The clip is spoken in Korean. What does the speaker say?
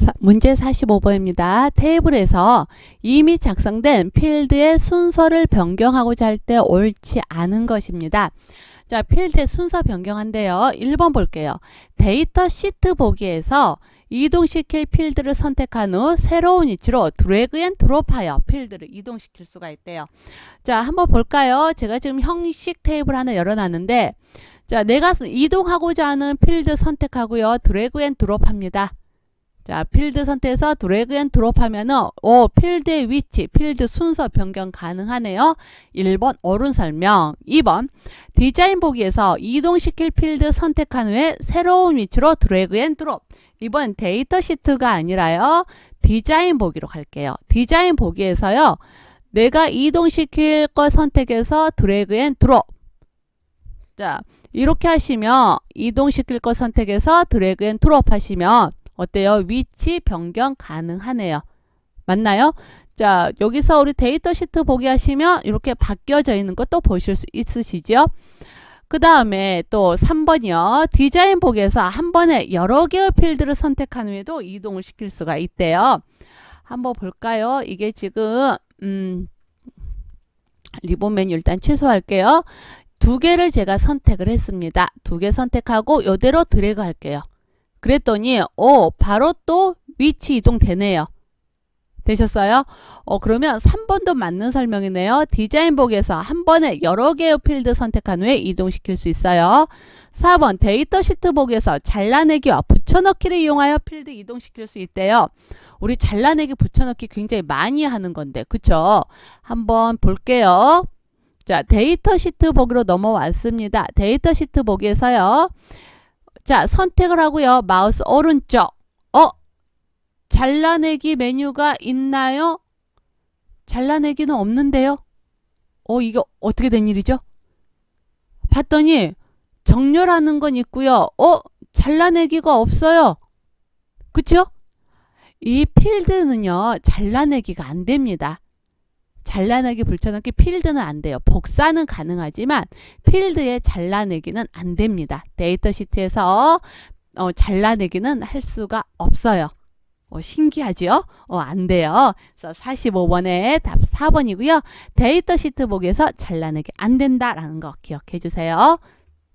사- 문제 45번입니다. 테이블에서 이미 작성된 필드의 순서를 변경하고자 할 때 옳지 않은 것입니다. 자, 필드의 순서 변경한데요. 1번 볼게요. 데이터 시트 보기에서 이동시킬 필드를 선택한 후 새로운 위치로 드래그 앤 드롭하여 필드를 이동시킬 수가 있대요. 자, 한번 볼까요? 제가 지금 형식 테이블 하나 열어놨는데 자, 내가 쓰- 이동하고자 하는 필드 선택하고요. 드래그 앤 드롭합니다. 자, 필드 선택해서 드래그 앤 드롭 하면은 오, 필드의 위치, 필드 순서 변경 가능하네요. 1번 어른 설명. 2번 디자인 보기에서 이동시킬 필드 선택한 후에 새로운 위치로 드래그 앤 드롭. 이번 데이터 시트가 아니라요. 디자인 보기로 갈게요. 디자인 보기에서요. 내가 이동시킬 것 선택해서 드래그 앤 드롭. 자, 이렇게 하시면 이동시킬 것 선택해서 드래그 앤 드롭 하시면 어때요? 위치 변경 가능하네요. 맞나요? 자, 여기서 우리 데이터 시트 보기 하시면 이렇게 바뀌어져 있는 것도 보실 수 있으시죠? 그 다음에 또 3번이요. 디자인 보기에서 한 번에 여러 개의 필드를 선택한 후에도 이동을 시킬 수가 있대요. 한번 볼까요? 이게 지금 음, 리본 메뉴 일단 취소할게요. 두 개를 제가 선택을 했습니다. 두 개 선택하고 이대로 드래그 할게요. 그랬더니 오 바로 또 위치 이동 되네요. 되셨어요? 어 그러면 3번도 맞는 설명이네요. 디자인 보기에서 한 번에 여러 개의 필드 선택한 후에 이동시킬 수 있어요. 4번 데이터 시트 보기에서 잘라내기와 붙여넣기를 이용하여 필드 이동시킬 수 있대요. 우리 잘라내기 붙여넣기 굉장히 많이 하는 건데 그쵸? 한번 볼게요. 자 데이터 시트 보기로 넘어왔습니다. 데이터 시트 보기에서요. 자, 선택을 하고요. 마우스 오른쪽. 어? 잘라내기 메뉴가 있나요? 잘라내기는 없는데요. 어, 이거 어떻게 된 일이죠? 봤더니 정렬하는 건 있고요. 어? 잘라내기가 없어요. 그쵸? 이 필드는요. 잘라내기가 안 됩니다. 잘라내기 불쳐넣기 필드는 안 돼요. 복사는 가능하지만 필드에 잘라내기는 안 됩니다. 데이터 시트에서 어, 잘라내기는 할 수가 없어요. 어, 신기하지요? 어, 안 돼요. 그래서 45번에 답 4번이고요. 데이터 시트 보기에서 잘라내기 안 된다라는 거 기억해 주세요.